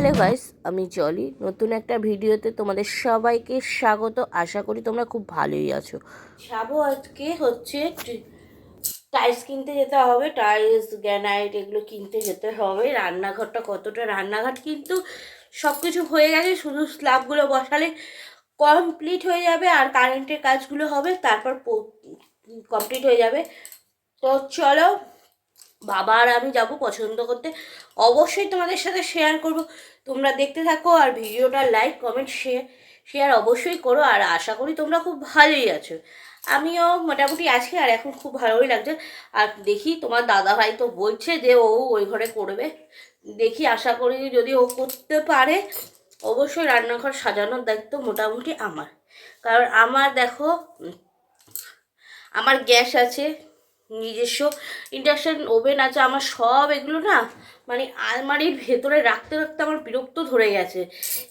Hello guys, আমি জলি। নতুন একটা ভিডিওতে তোমাদের সবাইকে স্বাগত। আশা করি তোমরা খুব ভালোই আছো। যাব আজকে হচ্ছে টাইলস কিনতে যেতে হবে। টাইলস গ্যানাইট এগুলো কিনতে যেতে হবে। রান্নাঘরটা কতটা রান্নাঘর কিন্তু সব কিছু হয়ে গেছে, শুধু স্ল্যাবগুলো বসালে কমপ্লিট হয়ে যাবে আর কারেন্টের কাজগুলো হবে, তারপর কমপ্লিট হয়ে যাবে। তো চলো বাবা আর আমি যাব পছন্দ করতে, অবশ্যই তোমাদের সাথে শেয়ার করব। তোমরা দেখতে থাকো আর ভিডিওটা লাইক কমেন্ট শেয়ার শেয়ার অবশ্যই করো আর আশা করি তোমরা খুব ভালোই আছো। আমিও মোটামুটি আছি আর এখন খুব ভালোই লাগছে। আর দেখি তোমার দাদা ভাই তো বলছে যে ও ওই ঘরে করবে। দেখি আশা করি যদি ও করতে পারে, অবশ্যই রান্নাঘর সাজানোর দায়িত্ব মোটামুটি আমার। কারণ আমার দেখো, আমার গ্যাস আছে নিজস্ব ইন্ডাকশান ওভেন আছে, আমার সব এগুলো না মানে আলমারির ভেতরে রাখতে রাখতে আমার বিরক্ত ধরে গেছে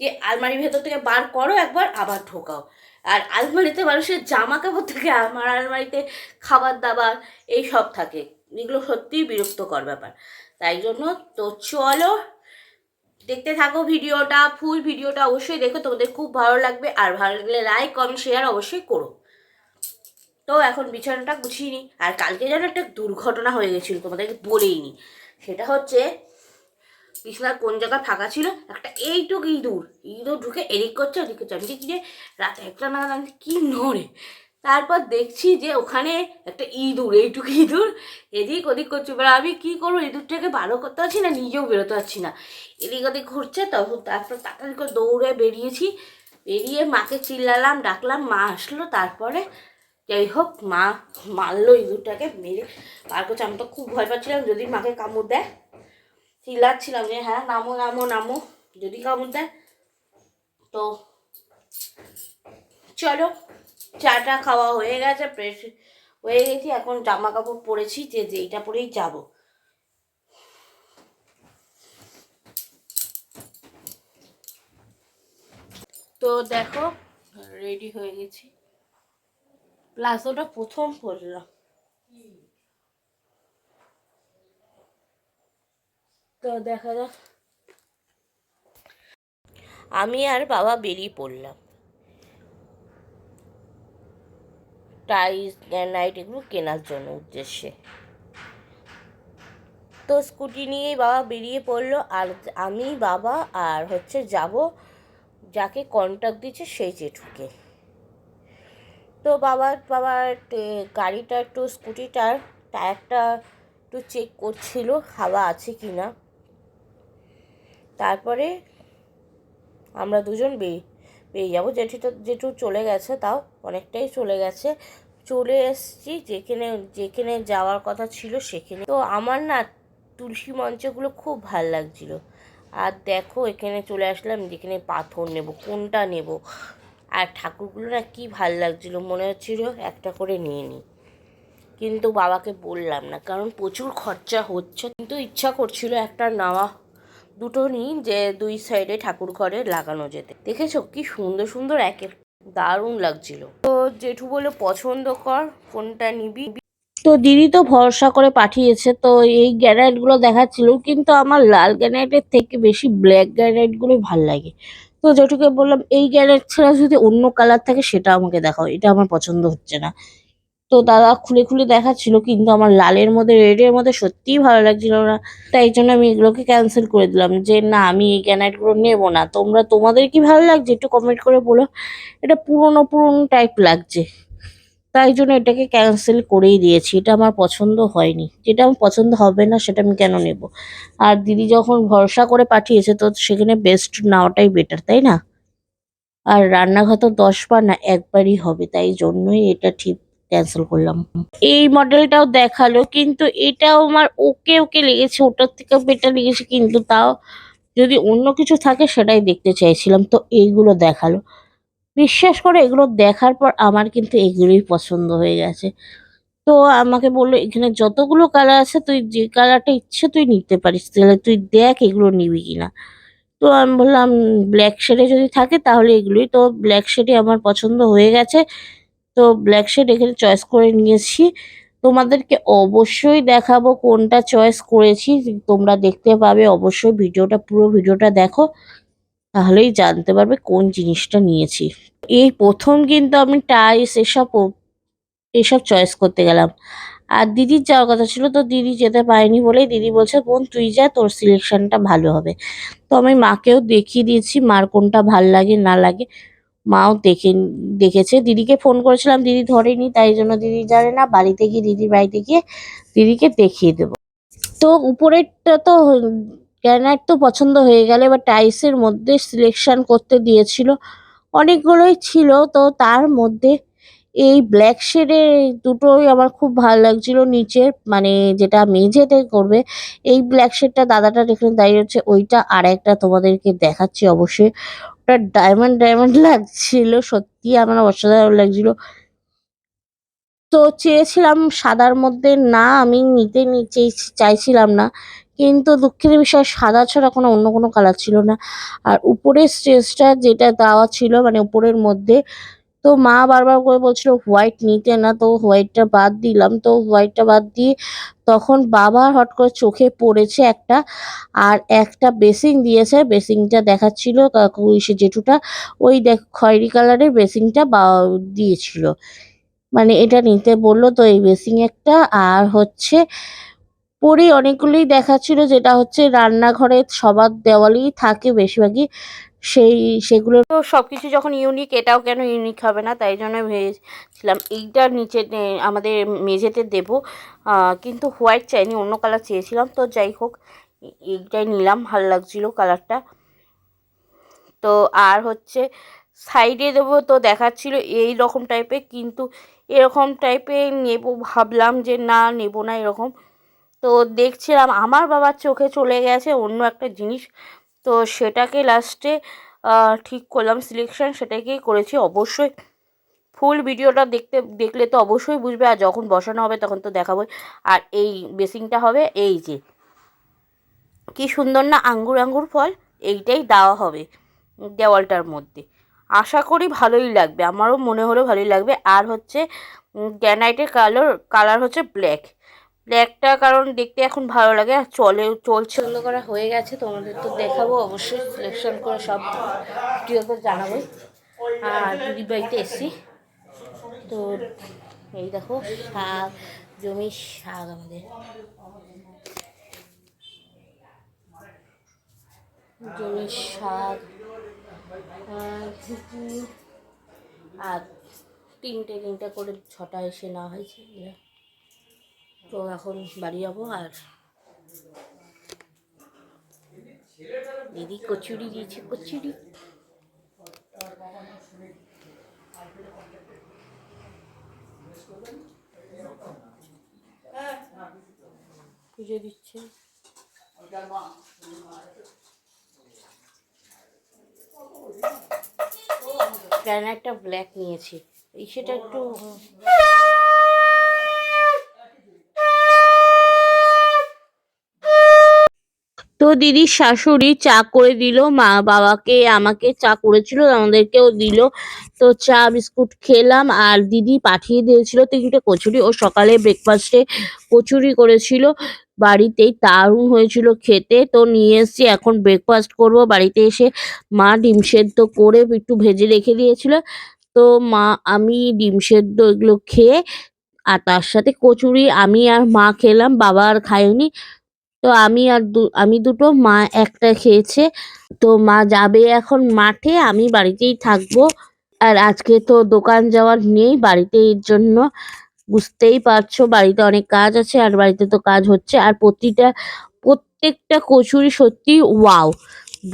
যে আলমারির ভেতর থেকে বার করো, একবার আবার ঢোকাও। আর আলমারিতে মানুষের জামা কাপড় থেকে আমার আলমারিতে খাবার দাবার এই সব থাকে, এগুলো সত্যিই বিরক্তকর ব্যাপার। তাই জন্য তো চলো, দেখতে থাকো ভিডিওটা, ফুল ভিডিওটা অবশ্যই দেখো, তোমাদের খুব ভালো লাগবে। আর ভালো লাগলে লাইক কমেন্ট শেয়ার অবশ্যই করো। তো এখন বিছানাটা গুছিয়ে নিই। আর কালকে যেন একটা দুর্ঘটনা হয়ে গেছিল, তোমাদেরকে বলেই নি। সেটা হচ্ছে, বিছানার কোন জায়গায় ফাঁকা ছিল? একটা এইটুকু ইঁদুর। ইঁদুর ঢুকে এদিক করছে, ওদিক করছে। আমি যে রাত একটা নাগাদ আমি কি নড়ে। তারপর দেখছি যে ওখানে একটা ইঁদুর, এইটুকু ইঁদুর এদিক ওদিক করছে। এবার আমি কী করব? ইঁদুরটাকে ভালো করতে পারছি না, নিজেও বেরোতে পারছি না। এদিক ওদিক ঘুরছে, তখন তারপর তাড়াতাড়ি করে দৌড়ে বেরিয়েছি। বেরিয়ে মাকে চিল্লালাম, ডাকলাম, মা আসলো। তারপরে যাই হোক মা মারলো ইঁদুরটাকে মেরে বার করছে। আমি তো খুব ভয় পাচ্ছিলাম, যদি মাকে কামড় দেয়। চিল্লাচ্ছিলাম যে হ্যাঁ নামো নামো নামো, যদি কামড় দেয়। তো চলো, চাটা খাওয়া হয়ে গেছে, ফ্রেশ হয়ে গেছি। এখন জামা কাপড় পরেছি, যে যেইটা পরেই যাব। তো দেখো রেডি হয়ে গেছি। প্লাস ওটা প্রথম পড়লাম। তো দেখা যাক। আমি আর বাবা বেরিয়ে পড়লাম। টাইস গ্যানাইট এগুলো কেনার জন্য উদ্দেশ্যে। তো স্কুটি নিয়েই বাবা বেরিয়ে পড়ল আর আমি, বাবা আর হচ্ছে যাব, যাকে কন্ট্যাক্ট দিচ্ছে সেই জেঠুকে। তো বাবার বাবার গাড়িটা একটু স্কুটিটার টায়ারটা একটু চেক করছিল, হাওয়া আছে কি না তারপরে আমরা দুজন বেরিয়ে বেরিয়ে যাব। জেঠুটা, জেঠু চলে গেছে তাও, অনেকটাই চলে গেছে। চলে এসছি, যেখানে যেখানে যাওয়ার কথা ছিল সেখানে। তো আমার না তুলসী মঞ্চগুলো খুব ভালো লাগছিল। আর দেখো, এখানে চলে আসলাম, যেখানে পাথর নেব, কোনটা নেব? আর ঠাকুরগুলো না কি ভালো লাগছিল, মনে হচ্ছিল একটা করে নিয়ে নিই কিন্তু বাবাকে বললাম না, কারণ প্রচুর খরচা হচ্ছে। কিন্তু ইচ্ছা করছিল একটা নেওয়া। দুটো নিই যে দুই সাইডে ঠাকুর ঘরে লাগানো যেতে। দেখেছ কি সুন্দর সুন্দর এক দারুণ লাগছিল। তো জেঠু বলে পছন্দ কর, কোনটা নিবি? তো দিদি তো ভরসা করে পাঠিয়েছে। তো এই গ্যানাইটগুলো দেখাচ্ছিল, কিন্তু আমার লাল গ্যানাইটের থেকে বেশি ব্ল্যাক গ্যানাইটগুলোই ভালো লাগে। তো জেঠুকে বললাম, এই গ্যারেজ ছাড়া যদি অন্য কালার থাকে, সেটা আমাকে দেখাও। এটা আমার পছন্দ হচ্ছে না। তো দাদা খুলে খুলে দেখাচ্ছিল, কিন্তু আমার লালের মধ্যে, রেডের মধ্যে সত্যিই ভালো লাগছিল না। তাই জন্য আমি এগুলোকে ক্যান্সেল করে দিলাম, যে না, আমি এই গ্যানাইটগুলো নেব না। তোমরা, তোমাদের কি ভালো লাগছে? একটু কমেন্ট করে বলো। এটা পুরনো পুরনো টাইপ লাগছে। তাই জন্য এটাকে ক্যান্সেল করেই দিয়েছি। এটা আমার পছন্দ হয়নি। যেটা আমার পছন্দ হবে না, সেটা আমি কেন নেব? আর দিদি যখন ভরসা করে পাঠিয়েছে, তো সেখানে বেস্ট নেওয়াটাই বেটার তাই না? আর রান্নাঘর তো দশ বার না, একবারই হবে, তাই জন্যই এটা ঠিক ক্যান্সেল করলাম। এই মডেলটাও দেখাল, কিন্তু এটাও আমার ওকে ওকে লেগেছে। ওটার থেকে বেটার লেগেছে, কিন্তু তাও যদি অন্য কিছু থাকে, সেটাই দেখতে চাইছিলাম। তো এইগুলো দেখাল। বিশ্বাস করে এগুলো দেখার পর আমার কিন্তু এগুলোই পছন্দ হয়ে গেছে। তো আমাকে বলল, এখানে যতগুলো কালার আছে, তুই যে কালারটা ইচ্ছে তুই নিতে পারিস, তাহলে তুই দেখ এগুলো নিবি কিনা। তো আমি বললাম ব্ল্যাক শেডে যদি থাকে, তাহলে এগুলোই। তো ব্ল্যাক শেডে আমার পছন্দ হয়ে গেছে। তো ব্ল্যাক শেড এখানে চয়েস করে নিয়েছি। তোমাদেরকে অবশ্যই দেখাবো কোনটা চয়েস করেছি তোমরা দেখতে পাবে, অবশ্যই ভিডিওটা, পুরো ভিডিওটা দেখো। তাহলেই জানতে পারবে কোন জিনিসটা নিয়েছি। এই প্রথম কিন্তু আমি টাইস এসব এসব চয়েস করতে গেলাম। আর দিদির যাওয়ার কথা ছিল তো দিদি যেতে পারেনি বলেই দিদি বলছে, বোন, তুই যা, তোর সিলেকশনটা ভালো হবে। তো আমি মাকেও দেখিয়ে দিয়েছি, মার কোনটা ভালো লাগে, না লাগে। মাও দেখে, দেখেছে। দিদিকে ফোন করেছিলাম, দিদি ধরেনি, তাই জন্য দিদি জানে না, বাড়িতে গিয়ে, দিদির বাড়িতে গিয়ে দিদিকে দেখিয়ে দেবো। তো উপরেরটা তো গ্যানাইট তো পছন্দ হয়ে গেল এবার টাইসের মধ্যে সিলেকশন করতে দিয়েছিল। অনেকগুলোই ছিল, তো তার মধ্যে এই ব্ল্যাক শেডের দুটোই আমার খুব ভালো লাগছিল। নিচের মানে যেটা মেঝেতে করবে, এই ব্ল্যাক শেডটা দাদাটা এখানে দাঁড়িয়ে হচ্ছে ওইটা আর একটা তোমাদেরকে দেখাচ্ছি অবশ্যই। ওটা ডায়মন্ড ডায়মন্ড লাগছিল, সত্যি আমার অসাধারণ লাগছিল। তো চেয়েছিলাম সাদার মধ্যে, না আমি নিতে নি- চেয়েছি- চাইছিলাম না। কিন্তু দুঃখের বিষয়, সাদা ছাড়া কোনো, অন্য কোনো কালার ছিল না। আর উপরের স্টেজটা যেটা দেওয়া ছিল মানে উপরের মধ্যে, তো মা বারবার করে বলছিল হোয়াইট নিতে না। তো হোয়াইটটা বাদ দিলাম। তো হোয়াইটটা বাদ দিয়ে তখন বাবা হট করে চোখে পড়েছে একটা, আর একটা বেসিং দিয়েছে। বেসিংটা দেখাচ্ছিল সে জেঠুটা। ওই দেখ, খয়েরি কালারের বেসিংটা দিয়েছিল। মানে এটা নিতে বলল, তো এই বেসিং একটা, আর হচ্ছে পরে অনেকগুলোই দেখাচ্ছিল যেটা হচ্ছে রান্নাঘরে সবার দেওয়ালেই থাকে বেশিরভাগই। সেই, সেগুলো তো সব কিছু যখন ইউনিক এটাও কেন ইউনিক হবে না? তাই জন্য ভেবেছিলাম এইটা নিচে আমাদের মেঝেতে দেবো। কিন্তু হোয়াইট চাইনি, অন্য কালার চেয়েছিলাম। তো যাই হোক এইটাই নিলাম, ভালো লাগছিল কালারটা তো আর হচ্ছে সাইডে দেবো তো দেখাচ্ছিল এই রকম টাইপের কিন্তু এরকম টাইপের নেব, ভাবলাম যে না, নেব না এরকম। তো দেখছিলাম আমার বাবার চোখে চলে গেছে অন্য একটা জিনিস। তো সেটাকে লাস্টে ঠিক করলাম সিলেকশন সেটাকেই করেছি। অবশ্যই ফুল ভিডিওটা দেখতে, দেখলে তো অবশ্যই বুঝবে, আর যখন বসানো হবে তখন তো দেখাবোই। আর এই বেসিংটা হবে এই যে। কি সুন্দর না আঙ্গুর আঙ্গুর ফল, এইটাই দেওয়া হবে দেওয়ালটার মধ্যে। আশা করি ভালোই লাগবে, আমারও মনে হলো ভালোই লাগবে। আর হচ্ছে গ্যানাইটের কালার কালার হচ্ছে ব্ল্যাক ব্ল্যাকটা কারণ দেখতে এখন ভালো লাগে, আর চলে, চলছে। বন্ধ করা হয়ে গেছে, তোমাদের তো দেখাবো অবশ্যই সিলেকশন করে সব ভিডিওতে জানাবোই। আর দিদি বাড়িতে এসছি। তো এই দেখো, শাক জমির শাক আমাদের। জমির শাক আর তিনটে তিনটে করে ছটা এসে নেওয়া হয়েছে। তো এখন বাড়ি যাব আর দিদি কচুরি দিয়েছে, কচুরি। পুজো দিচ্ছে। একটা ব্ল্যাক নিয়েছি? এই সেটা একটু তো দিদির শাশুড়ি চা করে দিল, মা বাবাকে আমাকে চা করেছিল, আমাদেরকেও দিল। তো চা বিস্কুট খেলাম আর দিদি পাঠিয়ে দিয়েছিল তিনটে কচুরি। ও সকালে ব্রেকফাস্টে কচুরি করেছিল। বাড়িতেই দারুণ হয়েছিল খেতে। তো নিয়ে এসেছি, এখন ব্রেকফাস্ট করব। বাড়িতে এসে মা ডিম সেদ্ধ করে একটু ভেজে রেখে দিয়েছিল। তো মা, আমি ডিম সেদ্ধ এগুলো খেয়ে আর তার সাথে কচুরি আমি আর মা খেলাম, বাবা আর খায়নি। তো আমি আর দু, আমি দুটো মা একটা খেয়েছে। তো মা যাবে এখন মাঠে, আমি বাড়িতেই থাকব। আর আজকে তো দোকান যাওয়ার নেই বাড়িতে, এর জন্য বুঝতেই পারছ বাড়িতে অনেক কাজ আছে, আর বাড়িতে তো কাজ হচ্ছে। আর প্রতিটা, প্রত্যেকটা কচুরি সত্যি ওয়াও,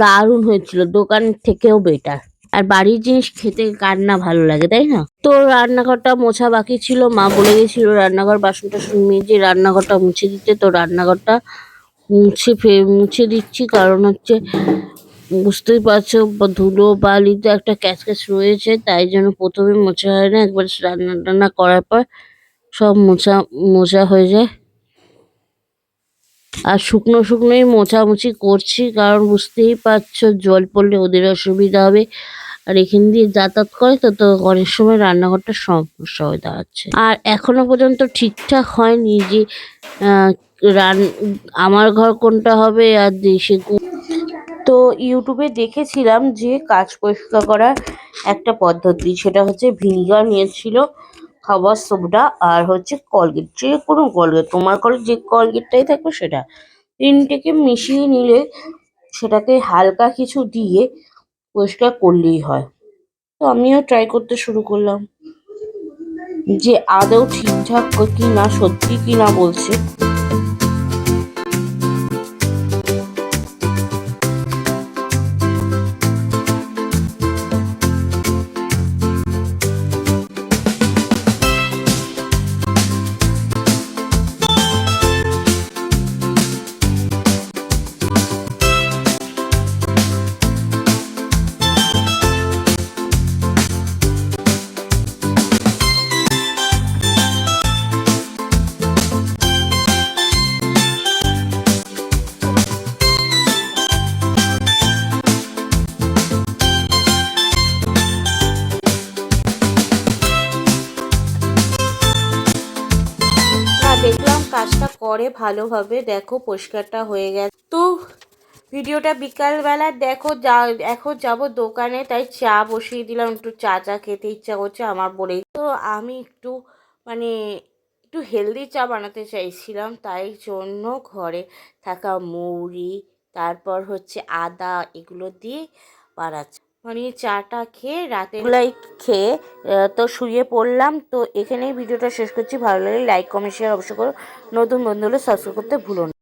দারুণ হয়েছিল, দোকান থেকেও বেটার আর বাড়ির জিনিস খেতে কার না ভালো লাগে, তাই না? তো রান্নাঘরটা মোছা বাকি ছিল, মা বলে গেছিল রান্নাঘর বাসন টাসন মেজে রান্নাঘরটা মুছে দিতে, তো রান্নাঘরটা মুছে ফে, মুছে দিচ্ছি। কারণ হচ্ছে, বুঝতেই পারছ ধুলো বালিতে একটা ক্যাচ ক্যাচ রয়েছে, তাই জন্য প্রথমে মোছা হয় না, একবার রান্না টান্না করার পর সব মোছা মোছা হয়ে যায়। আর শুকনো শুকনোই মোছামুছি করছি, কারণ বুঝতেই পারছ, জল পড়লে ওদের অসুবিধা হবে। আর এখান দিয়ে যাতায়াত করে তো তো অনেক সময় রান্নাঘরটা সমস্যা হয়ে দাঁড়াচ্ছে। আর এখনও পর্যন্ত ঠিকঠাক হয়নি যে রান, আমার ঘর কোনটা হবে আর দেশে তো ইউটিউবে দেখেছিলাম যে কাজ পরিষ্কার করার একটা পদ্ধতি, সেটা হচ্ছে ভিনিগার নিয়েছিল খাবার সোডা আর হচ্ছে কলগেট। যে কোনো কলগেট, তোমার ঘরে যে কলগেটটাই থাকবে সেটা। তিনটেকে মিশিয়ে নিলে সেটাকে হালকা কিছু দিয়ে পরিষ্কার করলেই হয়। তো আমিও ট্রাই করতে শুরু করলাম। যে আদৌ ঠিকঠাক কি না সত্যি কি না বলছে। করে ভালোভাবে দেখো পরিষ্কারটা হয়ে গেছে। তো ভিডিওটা বিকালবেলা দেখো যা, এখন যাব দোকানে, তাই চা বসিয়ে দিলাম, একটু চা চা খেতে ইচ্ছা করছে আমার বলেই। তো আমি একটু মানে একটু হেলদি চা বানাতে চাইছিলাম, তাই জন্য ঘরে থাকা মৌরি, তারপর হচ্ছে আদা, এগুলো দিয়ে বানাচ্ছি। মানে চাটা খেয়ে রাতে গুলাই খেয়ে তো শুয়ে পড়লাম। তো এখানেই ভিডিওটা শেষ করছি। ভালো লাগলে লাইক কমেন্ট শেয়ার অবশ্যই করো। নতুন বন্ধু হলে সাবস্ক্রাইব করতে ভুলো না।